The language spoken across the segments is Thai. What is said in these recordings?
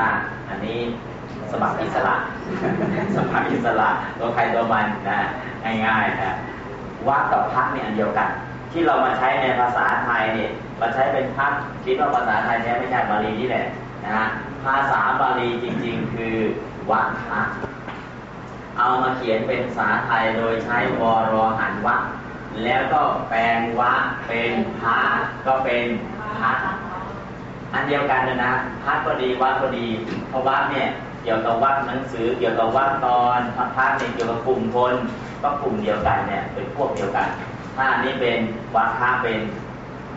อะอันนี้สมัครอิสระ สมัครอิสระตัวใครตัวมันนะง่ายๆนะวักกับพักเนี่ยอันเดียวกัน ที่เรามาใช้ในภาษาไทยเนี่ยมาใช้เป็นพักคิดว่าภาษาไทยแท้ไม่ใช่บาลีนี่แหละนะฮะภาษาบาลีจริง ๆ คือวักพักเอามาเขียนเป็นภาษาไทยโดยใช้วรหันวรรคแล้วก็แปลงวรรคเป็นพักก็เป็นพัก อันเดียวกันนะนะพักก็ดีวัดก็ดีเพราะวัดเนี่ยเกี่ยวกับวัดหนังสือเกี่ยวกับวัดตอนพักเนี่ยเกี่ยวกับกลุ่มคนก็กลุ่มเดียวกันเนี่ยเป็นพวกเดียวกัน ถ้าอันนี้เป็นวัดพระเป็น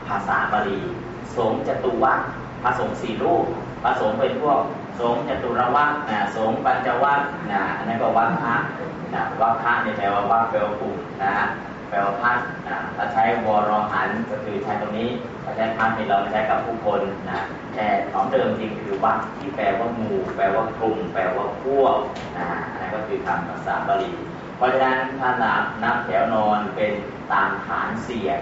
ภาษาบาลีสงฆ์จตุวัดพระสงฆ์สี่รูปพระสงฆ์เป็นพวกสงฆ์จตุรวัดนะสงฆ์ปัญจวัดนะอันนั้นก็วัดพระนะวัดพระเนี่ยแปลว่าวัดแปลว่ากลุ่มนะฮะ แปลว่าพักนะถ้าใช้วรหันก็คือใช้ตรงนี้ถ้าใช้พักเนี่ยเราใช้กับผู้คนนะแต่ของเดิมจริงคือวัดที่แปลว่าหมู่แปลว่ากลุ่ม แปลว่าพวกนะอันนั้นก็คือคำภาษาบาลีเพราะฉะนั้นถ้านับนับแถวนอนเป็นตามฐานเสียง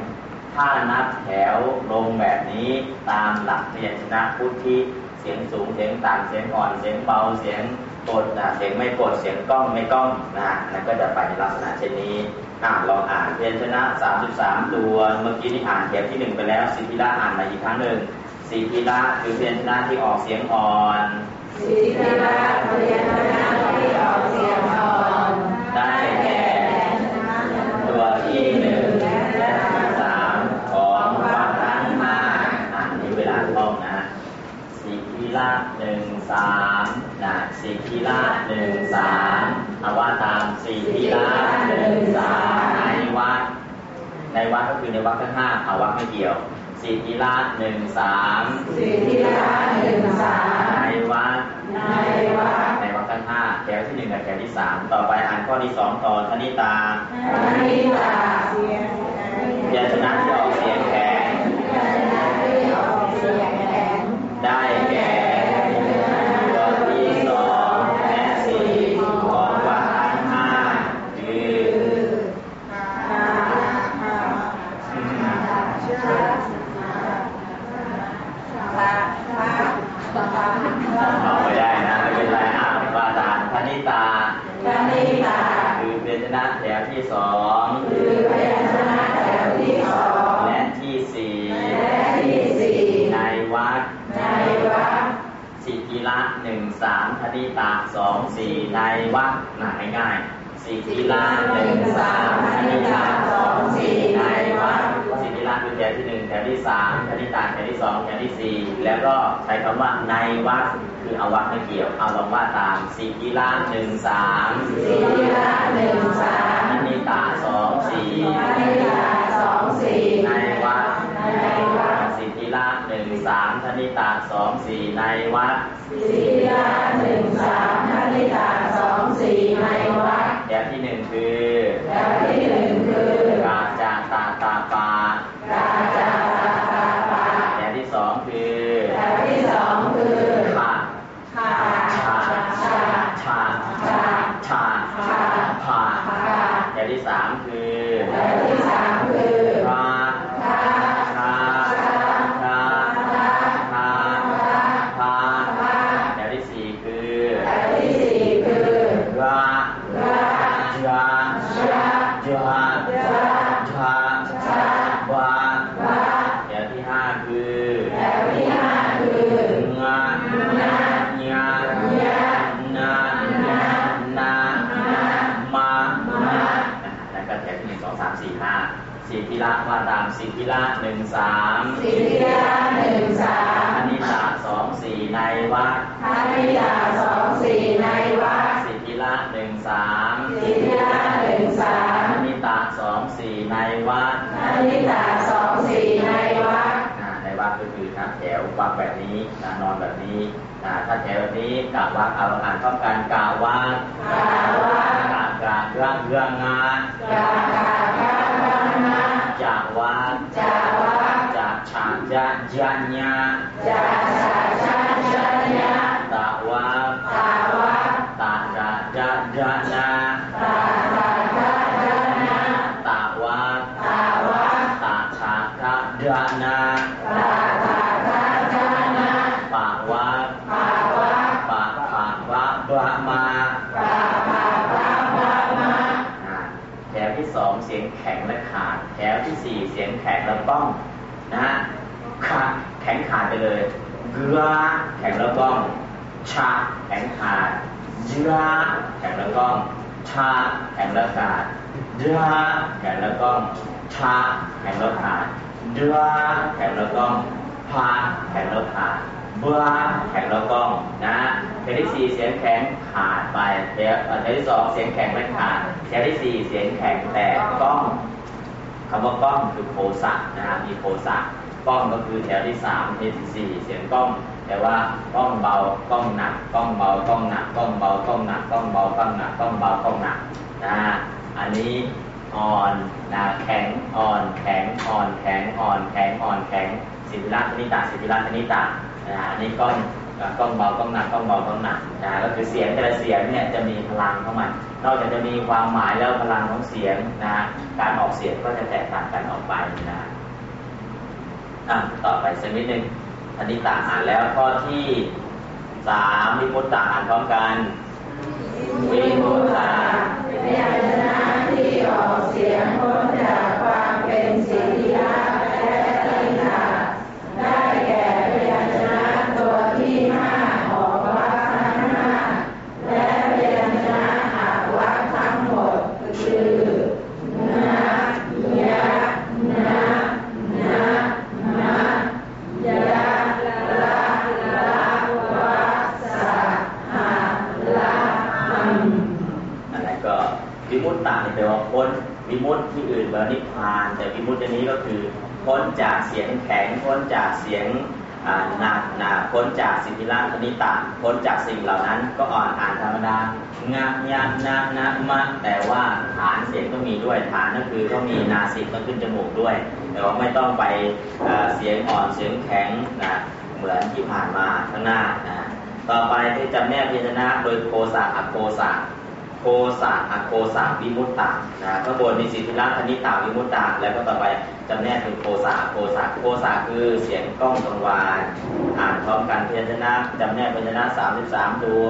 ถ้านับแถวลงแบบนี้ตามหลักพยัญชนะพุทธิเสียงสูงเสียงต่ำเสียงอ่อนเสียงเบาเสียงกดนะเสียงไม่กดเสียงก้องไม่ก้องนะนั่นก็จะไปในลักษณะเช่นนี้ อ่าลองอ่านเพยัญชนะสามสิบสามตัวเมื่อกี้นี่อ่านแถวที่หนึ่งไปแล้วสิทธิละอ่านมาอีกครั้งหนึ่งสิทธิละคือเพยัญชนะที่ออกเสียงอ่อน สิทธิราชพยัญชนะที่ออกเสียงอ่อน ได้แก่ตัวที่หนึ่งและสามของวัดทั้งห้าอ่านนี้เวลาท่องนะสิทธิราชหนึ่งสามนะ สิทธิราชหนึ่งสามเอาว่าตามสิทธิราชหนึ่งสามในวัด ในวัดก็คือในวัดทั้งห้าเอาวัดไม่เกี่ยว สิทธิราชหนึ่งสามสิทธิราชหนึ่งสามในวัด ในวัด ในวัดทั้งห้าแถวที่หนึ่งกับแถวที่สามต่อไปอ่านข้อที่สองต่อธนิตาพนิตาพยัญชนะที่ออกเสียงแข็ง ที่ออกเสียงแข็ง ได้แก่ตัวที่สองและสี่ของวัดทั้งห้าคือ อาอาชาพระพระพระ เอาไม่ได้นะไม่เป็นไรอ่านว่าตามธนิตา พนิตา คือพยัญช นะ แถวที่สองคือพยัญชนะแถวที่สองและที่สี่และที่สี่ในวัดในวัดสิทธิละหนึ่งสามธนิตาสองสี่ในวัดหนาง่ายๆสิทธิละหนึ่งสามธนิตาสองสี่ในวัดสิทธิละคือแถวที่หนึ่งแถวที่สามธนิตาแถวที่สองแถวที่สี่แล้วก็ใช้คำว่าในวัด คือเอาวัดไม่เกี่ยวเอาลองว่าตามสิทธิละหนึ่งสามสิทธิละหนึ่งสามธนิตาสองสี่พนิตาสองสี่ในวัดในวัดสิทธิละหนึ่งสามธนิตาสองสี่ในวัดสิทธิละหนึ่งสามพนิตาสองสี่ในวัดแถวที่หนึ่งคือ ที่สามคือแถวที่สามคือราชาชาชาชาพาแถวที่สี่คือแถวที่สี่ สิทธิละว่าตามสิทธิละหนึ่งสามสิทธิละหนึ่งสามอนิตาสองสี่ในวัดพนิตาสองสี่ในวัดสิทธิละหนึ่งสามสิทธิละหนึ่งสามอนิตาสองสี่ในวัดพนิตาสองสี่ในวัดอ่าในวัดก็คือนับแถววัดแบบนี้นะนอนแบบนี้อ่าถ้าแถวแบบนี้กะวัดเอาอ่านพร้อมกันกะวัดกาวัดกะกะเครื่องเครื่องงานกากาคาคานาจากวัดจาวัดจากฉาจะยัญญาจาชาชาชาญาตะวัดตาวัดตาจะจะจะนาตาตาคาคานาตะวัดตาวัดตาชาจะจะนาตาตาคาคานาปะวัดปาวัดบะมาปาปาปาปามาอ่าแถวที่สองเสียงแข็งและขาด แถวที่สี่เสียงแข็งและก้องนะฮะขาแข็งขาดไปเลยเกลือแข็งแล้วก้องชาแข็งขาดเยือแข็งแล้วก้องชาแข็งแล้วขาดเดือแข็งแล้วก้องชาแข็งแล้วขาดเดือแข็งแล้วก้องพาแข็งแล้วขาดเบื่อแข็งแล้วก้องนะเทวที่สี่เสียงแข็งขาดไปเทวเอ่อเทวที่สองเสียงแข็งไม่ขาดเทวที่สี่เสียงแข็งแต่ก้อง คำว่าก้องคือโพสะนะฮะมีโพสะก้องก็คือแถวที่สามเทที่สี่เสียงก้องแต่ว่าก้องเบาก้องหนักก้องเบาก้องหนักก้องเบาก้องหนักก้องเบาก้องหนักก้องเบาก้องหนักนะอันนี้อ่อนนะแข็งอ่อนแข็งอ่อนแข็งอ่อนแข็งอ่อนแข็งสิทธิรัตนิตาสิทธิรัตนิตานะอันนี้ก้อง ก้องเบาก้องหนักก้องเบาก้องหนักนะก็คือเสียงแต่ละเสียงเนี่ยจะมีพลังของมัน นอกจากจะมีความหมายแล้วพลังของเสียงนะการออกเสียงก็จะแตกต่างกันออกไปนะอะต่อไปสักนิดหนึ่งอันนี้ต่างอ่านแล้วข้อที่สามวิมุตตาอ่านพร้อมกันวิมุตตา มุตตานี่แปลว่าพ้นวิมุตที่อื่นแปลว่านิพพาน แต่วิมุตอันนี้ก็คือพ้นจากเสียงแข็งพ้นจากเสียงหนักหนาพ้นจากสิทธิราชนิตาพ้นจากสิ่งเหล่านั้นก็อ่อนอ่านธรรมดางะยะนะนะมะแต่ว่าฐานเสียงต้องมีด้วยฐานก็คือต้องมีนาสิกต้องขึ้นจมูกด้วย แต่ว่าไม่ต้องไปเสียงอ่อนเสียงแข็งนะเหมือนที่ผ่านมาข้างหน้านะต่อไปที่จำแนกพยัญชนะโดยโคสะอโคสะ โคสะอโคสะวิมุตตานะข้างบนมีสิทธิรัตนิตาวิมุตตาแล้วก็ต่อไปจำแนกเป็นโคสะโคสะโคสะคือเสียงกล้องกังวานอ่านพร้อมกันพยัญชนะจำแนกพยัญชนะ33ตัวจำแนกพยัญชนะสามสิบสามตัว